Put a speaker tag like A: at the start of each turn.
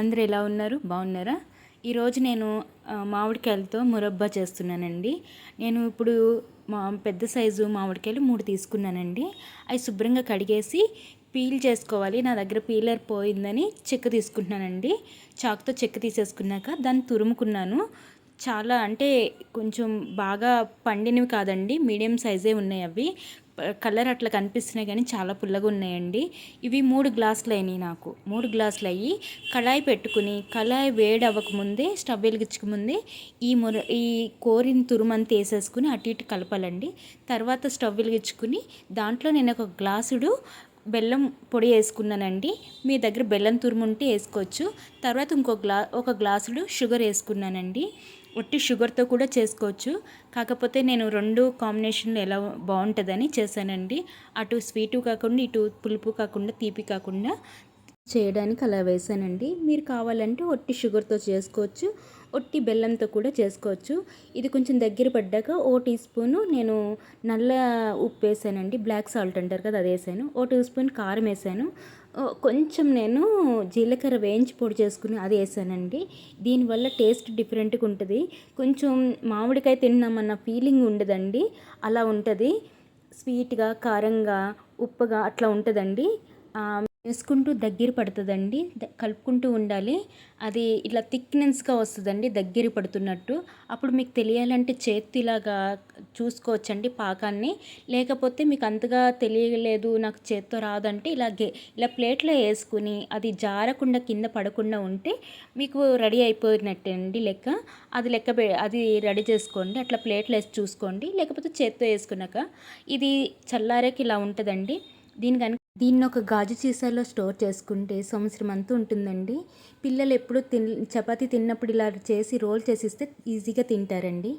A: అందరూ ఎలా ఉన్నారు? బాగున్నారా? ఈరోజు నేను మామిడికాయలతో మురబ్బా చేస్తున్నానండి. నేను ఇప్పుడు మా పెద్ద సైజు మామిడికాయలు మూడు తీసుకున్నానండి. అవి శుభ్రంగా కడిగేసి పీల్ చేసుకోవాలి. నా దగ్గర పీలర్ పోయిందని చెక్క తీసుకుంటున్నానండి. చాకుతో చెక్క తీసేసుకున్నాక దాన్ని తురుముకున్నాను. చాలా అంటే కొంచెం బాగా పండినవి కాదండి. మీడియం సైజే ఉన్నాయి అవి. కలర్ అట్లా కనిపిస్తున్నాయి కానీ చాలా పుల్లగా ఉన్నాయండి. ఇవి మూడు గ్లాసులు అయినాయి నాకు. మూడు గ్లాసులు అయ్యి కళాయి పెట్టుకుని కళాయి వేడి అవ్వకముందే స్టవ్ వెలిగించకముందే ఈ ముర ఈ కోరిన తురుమంతా వేసేసుకుని అటు ఇటు కలపాలండి. తర్వాత స్టవ్ వెలిగించుకుని దాంట్లో నేను ఒక గ్లాసుడు బెల్లం పొడి వేసుకున్నానండి. మీ దగ్గర బెల్లం తురుము ఉంటే వేసుకోవచ్చు. తర్వాత ఇంకో గ్లా ఒక గ్లాసుడు షుగర్ వేసుకున్నానండి. ఒట్టి షుగర్తో కూడా చేసుకోవచ్చు. కాకపోతే నేను రెండు కాంబినేషన్లు ఎలా బాగుంటుందని చేశానండి. అటు స్వీటు కాకుండా ఇటు పులుపు కాకుండా తీపి కాకుండా చేయడానికి అలా వేసానండి మీరు కావాలంటే ఒట్టి షుగర్తో చేసుకోవచ్చు. ఒట్టి బెల్లంతో కూడా చేసుకోవచ్చు. ఇది కొంచెం దగ్గర పడ్డాక ఓ టీ స్పూను నేను నల్ల ఉప్పు వేసానండి. బ్లాక్ సాల్ట్ అంటారు కదా అది వేసాను. ఓ టీ స్పూన్ కారం వేసాను. కొంచెం నేను జీలకర్ర వేయించి పొడి చేసుకుని అది వేసానండి. దీనివల్ల టేస్ట్ డిఫరెంట్గా ఉంటుంది. కొంచెం మామిడికాయ తిన్నామన్న ఫీలింగ్ ఉండదండి. అలా ఉంటుంది. స్వీట్గా కారంగా ఉప్పుగా అట్లా ఉంటుందండి. వేసుకుంటూ దగ్గర పడుతుందండి. కలుపుకుంటూ ఉండాలి. అది ఇట్లా థిక్నెస్గా వస్తుందండి దగ్గర పడుతున్నట్టు. అప్పుడు మీకు తెలియాలంటే చేతి ఇలాగా చూసుకోవచ్చండి పాకాన్ని. లేకపోతే మీకు అంతగా తెలియలేదు నాకు చేత్తో రాదంటే ఇలా గే ఇలా ప్లేట్లో వేసుకుని అది జారకుండా కింద పడకుండా ఉంటే మీకు రెడీ అయిపోయినట్టండి లెక్క. అది లెక్క అది రెడీ చేసుకోండి. అట్లా ప్లేట్లో వేసి చూసుకోండి. లేకపోతే చేత్తో వేసుకున్నాక ఇది చల్లారాక ఇలా ఉంటుందండి. దీని కనుక దీన్ని ఒక గాజు సీసాలో స్టోర్ చేసుకుంటే సంవత్సరం అంతా ఉంటుందండి. పిల్లలు ఎప్పుడు తిన్ చపాతీ తిన్నప్పుడు ఇలా చేసి రోల్ చేసిస్తే ఈజీగా తింటారండి.